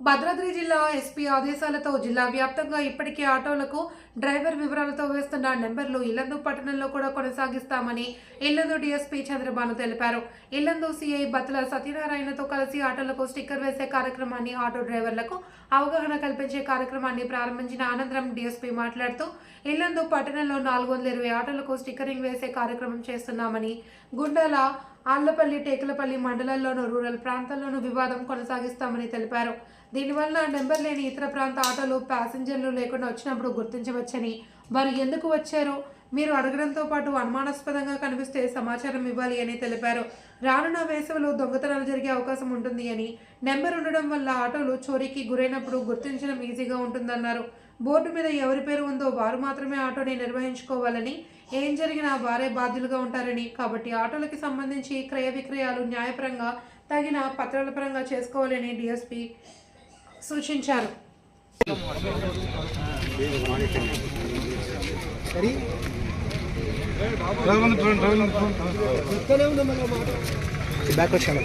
భద్రాద్రి జిల్లా ఎస్పీ ఆదేశాలతో జిల్లా వ్యాప్తంగా ఇప్పటికే ఆటోలకు డ్రైవర్ వివరాలతో వేస్తున్న నెంబర్లు ఇల్లందు పట్టణంలో కూడా కొనసాగిస్తామని ఇల్లందు డీఎస్పీ చంద్రబాను తెలిపారు. ఇల్లందు సీఐ బత్తుల సత్యనారాయణతో కలిసి ఆటోలకు స్టిక్కర్ వేసే కార్యక్రమాన్ని ఆటో డ్రైవర్లకు అవగాహన కల్పించే కార్యక్రమాన్ని ప్రారంభించిన అనంతరం డీఎస్పీ మాట్లాడుతూ ఇల్లందు పట్టణంలో నాలుగు వందల ఇరవై ఆటోలకు స్టిక్కరింగ్ వేసే కార్యక్రమం చేస్తున్నామని గుండాల ఆళ్ళపల్లి టేకులపల్లి మండలాల్లోనూ రూరల్ ప్రాంతాల్లోనూ వివాదం కొనసాగిస్తామని తెలిపారు. దీనివల్ల నెంబర్ లేని ఇతర ప్రాంత ఆటోలు ప్యాసింజర్లు లేకుండా వచ్చినప్పుడు గుర్తించవచ్చని వారు ఎందుకు వచ్చారో? మీరు అడగడంతో పాటు అనుమానాస్పదంగా కనిపిస్తే సమాచారం ఇవ్వాలి అని తెలిపారు. రానున్న వేసవిలో దొంగతనాలు జరిగే అవకాశం ఉంటుంది అని నెంబర్ ఉండడం వల్ల ఆటోలు చోరీకి గురైనప్పుడు గుర్తించడం ఈజీగా ఉంటుందన్నారు. బోర్డు మీద ఎవరి పేరు ఉందో వారు మాత్రమే ఆటోని నిర్వహించుకోవాలని ఏం జరిగినా వారే బాధ్యులుగా ఉంటారని కాబట్టి ఆటోలకి సంబంధించి క్రయ విక్రయాలు న్యాయపరంగా తగిన పత్రాల పరంగా చేసుకోవాలని డిఎస్పీ సూచించారు బ్యాక్ వచ్చాను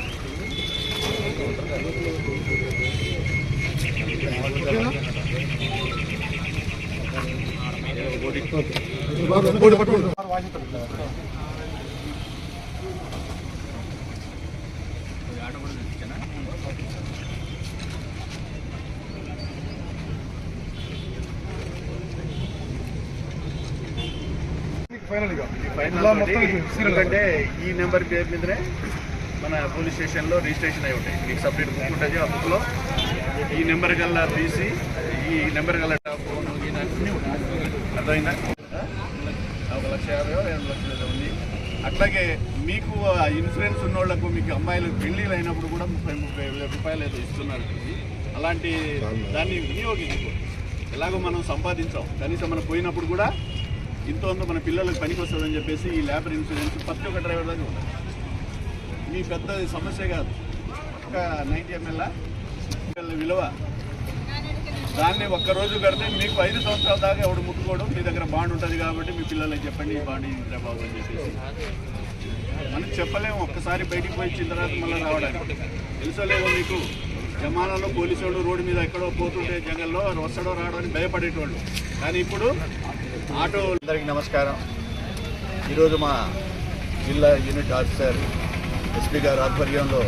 ఫైనల్ ఎందుకంటే ఈ నెంబర్ పేరు మీదనే మన పోలీస్ స్టేషన్లో రిజిస్ట్రేషన్ అయి ఉంటాయి. మీకు సపరేట్ బుక్ ఉంటుంది ఆ బుక్లో ఈ నెంబర్ కల్లా తీసి ఈ నెంబర్ కల్లా ఫోన్ ఈయన అన్నీ ఉంటాయి. అర్థమైందా? ఒక లక్ష యాభై రెండు లక్షలు ఉంది. అట్లాగే మీకు ఇన్సూరెన్స్ ఉన్న వాళ్ళకు మీకు అమ్మాయిలు పెళ్ళిళ్ళు అయినప్పుడు కూడా ముప్పై ముప్పై వేల రూపాయలు ఏదో ఇస్తున్నారు అలాంటి దాన్ని వినియోగించుకో ఎలాగో మనం సంపాదించాం. కనీసం మనం పోయినప్పుడు కూడా ఇంతో మన పిల్లలకు పనికి వస్తుందని చెప్పేసి ఈ లేబర్ ఇన్సూరెన్స్ ప్రతి ఒక్క డ్రైవర్ దగ్గర ఉంది మీ పెద్ద సమస్య కాదు. ఒక నైన్టీ ఎంఎల్ విలువ. దాన్ని ఒక్క రోజు కడితే మీకు ఐదు సంవత్సరాల దాకా ఎవడు ముట్టుకోవడం మీ దగ్గర బాండ్ ఉంటుంది కాబట్టి మీ పిల్లలకి చెప్పండి ఈ బాండ్ ఇంత బాబు అని చెప్పేసి. మనం చెప్పలేము. ఒక్కసారి బయటికి పోయి ఇచ్చిన తర్వాత మళ్ళీ రావడానికి. తెలుసలేమో మీకు? జమానాలో పోలీసు వాళ్ళు రోడ్డు మీద ఎక్కడో పోతుంటే జంగల్లో వస్తాడో రావడానికి అని భయపడేటోళ్ళు. కానీ ఇప్పుడు ఆటో అందరికీ నమస్కారం. ఈరోజు మా జిల్లా యూనిట్ ఆఫీసర్ ఎస్పీ గారు ఆధ్వర్యంలో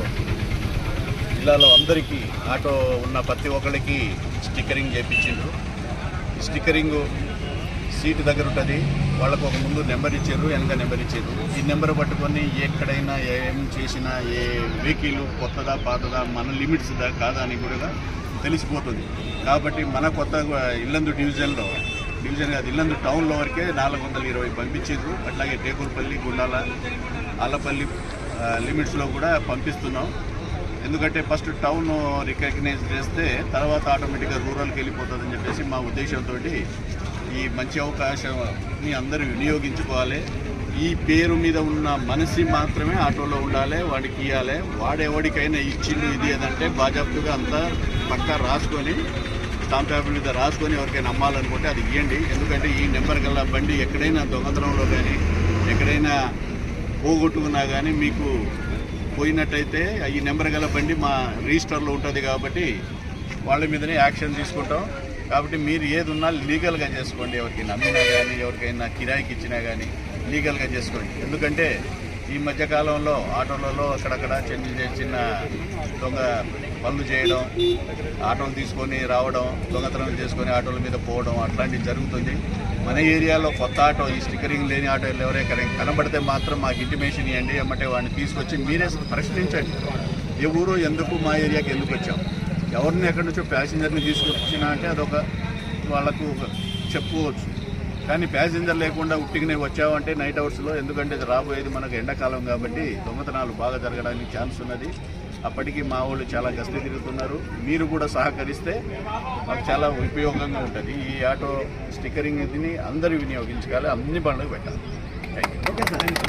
జిల్లాలో అందరికీ ఆటో ఉన్న ప్రతి ఒక్కరికి స్టిక్కరింగ్ చేయించిండ్రు స్టిక్కరింగ్ సీటు దగ్గర ఉంటుంది. వాళ్ళకు ఒక ముందు నెంబర్ ఇచ్చారు వెనక నెంబర్ ఇచ్చారు. ఈ నెంబర్ పట్టుకొని ఎక్కడైనా ఏం చేసినా ఏ వెహికల్ కొత్తదా పాతదా మన లిమిట్స్దా కాదా అని కూడా తెలిసిపోతుంది. కాబట్టి మన కొత్త ఇల్లందు డివిజన్లో డివిజన్ కాదు ఇల్లందు టౌన్లో వరకే నాలుగు వందల ఇరవై పంపించారు అట్లాగే టేకూరుపల్లి గుండాల ఆలపల్లి లిమిట్స్లో కూడా పంపిస్తున్నాం. ఎందుకంటే ఫస్ట్ టౌన్ రికగ్నైజ్ చేస్తే తర్వాత ఆటోమేటిక్గా రూరల్కి వెళ్ళిపోతుందని చెప్పేసి మా ఉద్దేశంతో ఈ మంచి అవకాశాన్ని అందరూ వినియోగించుకోవాలి. ఈ పేరు మీద ఉన్న మనిషి మాత్రమే ఆటోలో ఉండాలి వాడికి ఇవ్వాలి వాడెవడికైనా ఇచ్చిండు ఇది ఏదంటే బాజాప్తుగా అంతా పక్కా రాసుకొని స్టాంప్ పేపర్ మీద రాసుకొని ఎవరికైనా అమ్మాలనుకుంటే అది ఇవ్వండి ఎందుకంటే ఈ నెంబర్ గల బండి ఎక్కడైనా దొంగతనంలో కానీ ఎక్కడైనా పోగొట్టుకున్నా కానీ మీకు పోయినట్టయితే ఈ నెంబర్ గల బండి మా రిజిస్టర్లో ఉంటుంది కాబట్టి వాళ్ళ మీదనే యాక్షన్ తీసుకుంటాం. కాబట్టి మీరు ఏది ఉన్నా లీగల్గా చేసుకోండి. ఎవరికైనా అమ్మినా కానీ ఎవరికైనా కిరాయికి ఇచ్చినా కానీ లీగల్గా చేసుకోండి. ఎందుకంటే ఈ మధ్యకాలంలో ఆటోలలో అక్కడక్కడ చిన్న చిన్న దొంగ పనులు చేయడం ఆటోలు తీసుకొని రావడం దొంగతనం చేసుకొని ఆటోల మీద పోవడం అట్లాంటివి జరుగుతుంది. మన ఏరియాలో కొత్త ఆటో ఈ స్టిక్కరింగ్ లేని ఆటోలు ఎవరైనా కనబడితే మాత్రం మాకు ఇంటిమేషన్ ఇవ్వండి ఏమంటే వాడిని తీసుకొచ్చి మీరే ప్రశ్నించండి. ఏ ఊరు ఎందుకు మా ఏరియాకి ఎందుకు వచ్చాం? ఎవరిని ఎక్కడి నుంచో ప్యాసింజర్ని తీసుకొచ్చినా అంటే అదొక వాళ్ళకు ఒక చెప్పుకోవచ్చు. కానీ ప్యాసింజర్ లేకుండా ఉట్టిగానే వచ్చామంటే నైట్ అవర్స్లో ఎందుకంటే ఇది రాబోయేది మనకు ఎండాకాలం కాబట్టి దొంగతనాలు బాగా జరగడానికి ఛాన్స్ ఉన్నది. అప్పటికి మా వాళ్ళు చాలా గస్తీ తిరుగుతున్నారు. మీరు కూడా సహకరిస్తే మాకు చాలా ఉపయోగంగా ఉంటుంది. ఈ ఆటో స్టిక్కరింగ్ ఇది అందరూ వినియోగించుకోవాలి. అన్ని పనులకు పెట్టాలి. Thank you